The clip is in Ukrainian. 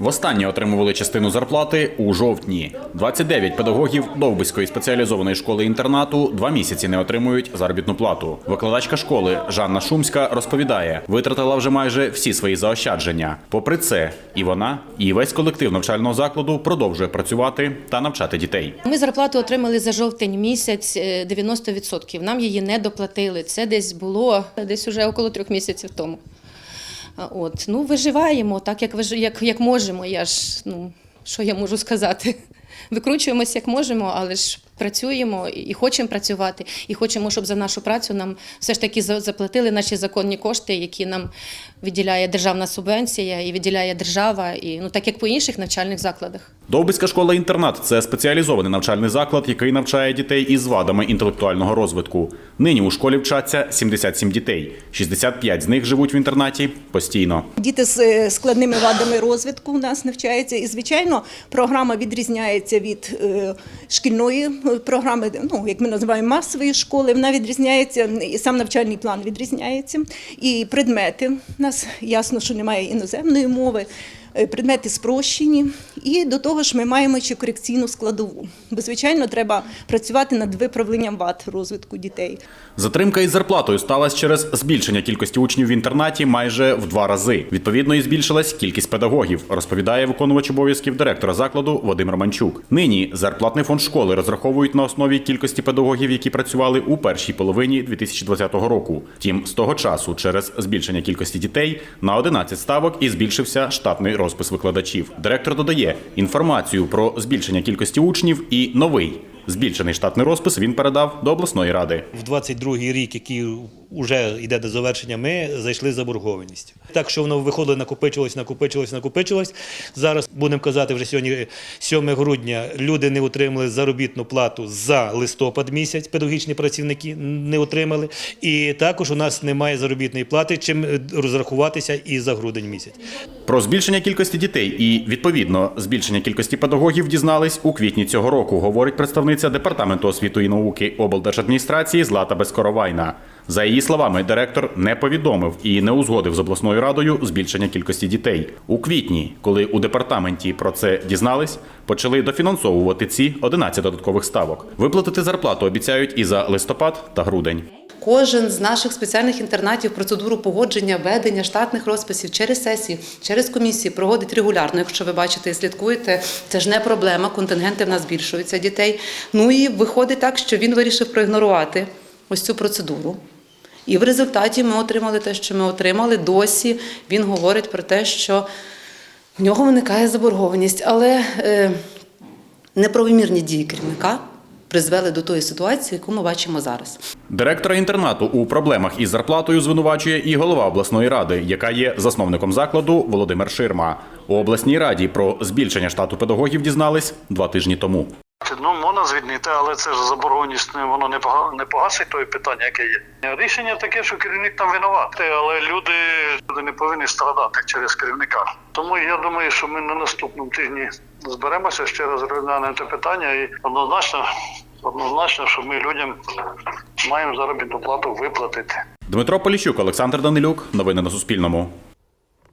Востаннє отримували частину зарплати у жовтні. 29 педагогів Довбиської спеціалізованої школи-інтернату два місяці не отримують заробітну плату. Викладачка школи Жанна Шумська розповідає, витратила вже майже всі свої заощадження. Попри це, і вона, і весь колектив навчального закладу продовжує працювати та навчати дітей. Ми зарплату отримали за жовтень місяць е, 90%. Нам її не доплатили. Це десь було десь уже около трьох місяців тому. От ну виживаємо так, як як, як можемо. Я ж ну що я можу сказати? Викручуємось як можемо, але ж працюємо і хочемо працювати, і хочемо, щоб за нашу працю нам все ж таки за- заплатили наші законні кошти, які нам виділяє державна субвенція і виділяє держава, і ну так як по інших навчальних закладах. Довбиська школа-інтернат це спеціалізований навчальний заклад, який навчає дітей із вадами інтелектуального розвитку. Нині у школі вчаться 77 дітей. 65 з них живуть в інтернаті постійно. Діти з е, складними вадами розвитку у нас навчаються, і звичайно, програма відрізняється від е, шкільної програми, ну як ми називаємо масової школи. Вона відрізняється, і сам навчальний план відрізняється. І предмети у нас ясно, що немає іноземної мови. Е, Предмети спрощені, і до того ж ми маємо ще корекційну складову. Бо, звичайно, треба працювати над виправленням вад розвитку дітей. Затримка із зарплатою сталася через збільшення кількості учнів в інтернаті майже в два рази. Відповідно, і збільшилась кількість педагогів, розповідає виконувач обов'язків директора закладу Вадим Романчук. Нині зарплатний фонд школи розраховують на основі кількості педагогів, які працювали у першій половині 2020 року. Втім, з того часу, через збільшення кількості дітей на 11 ставок і збільшився штатний розпис викладачів. Директор додає інформацію про збільшення кількості учнів і новий збільшений штатний розпис він передав до обласної ради. В 22-й рік, який вже йде до завершення, ми зайшли за. Так що воно виходило, накопичилось, накопичилось, накопичилось. Зараз будемо казати, вже сьогодні 7 грудня люди не отримали заробітну плату за листопад місяць. Педагогічні працівники не отримали. І також у нас немає заробітної плати, чим розрахуватися і за грудень місяць. Про збільшення кількості дітей і відповідно збільшення кількості педагогів дізнались у квітні цього року, говорить представниця департаменту освіти і науки облдержадміністрації Злата Безкоровайна. За її словами, директор не повідомив і не узгодив з обласною радою збільшення кількості дітей. У квітні, коли у департаменті про це дізнались, почали дофінансовувати ці 11 додаткових ставок. Виплатити зарплату обіцяють і за листопад та грудень. Кожен з наших спеціальних інтернатів процедуру погодження, ведення штатних розписів через сесії, через комісії проводить регулярно. Якщо ви бачите і слідкуєте, це ж не проблема. Контингенти в нас збільшуються дітей. Ну і виходить так, що він вирішив проігнорувати ось цю процедуру. І в результаті ми отримали те, що ми отримали. Досі він говорить про те, що в нього виникає заборгованість, але е, неправомірні дії керівника призвели до тої ситуації, яку ми бачимо зараз. Директора інтернату у проблемах із зарплатою звинувачує і голова обласної ради, яка є засновником закладу Володимир Ширма. У обласній раді про збільшення штату педагогів дізнались два тижні тому. Ну, можна звільнити, але це ж заборгованість не- воно не не погасить тої питання, яке є. Рішення таке, що керівник там винуватий, але люди, люди не повинні страдати через керівника. Тому я думаю, що ми на наступному тижні зберемося ще раз розглянемо це питання і однозначно, однозначно, що ми людям маємо заробітну плату виплатити. Дмитро Поліщук, Олександр Данилюк. Новини на Суспільному.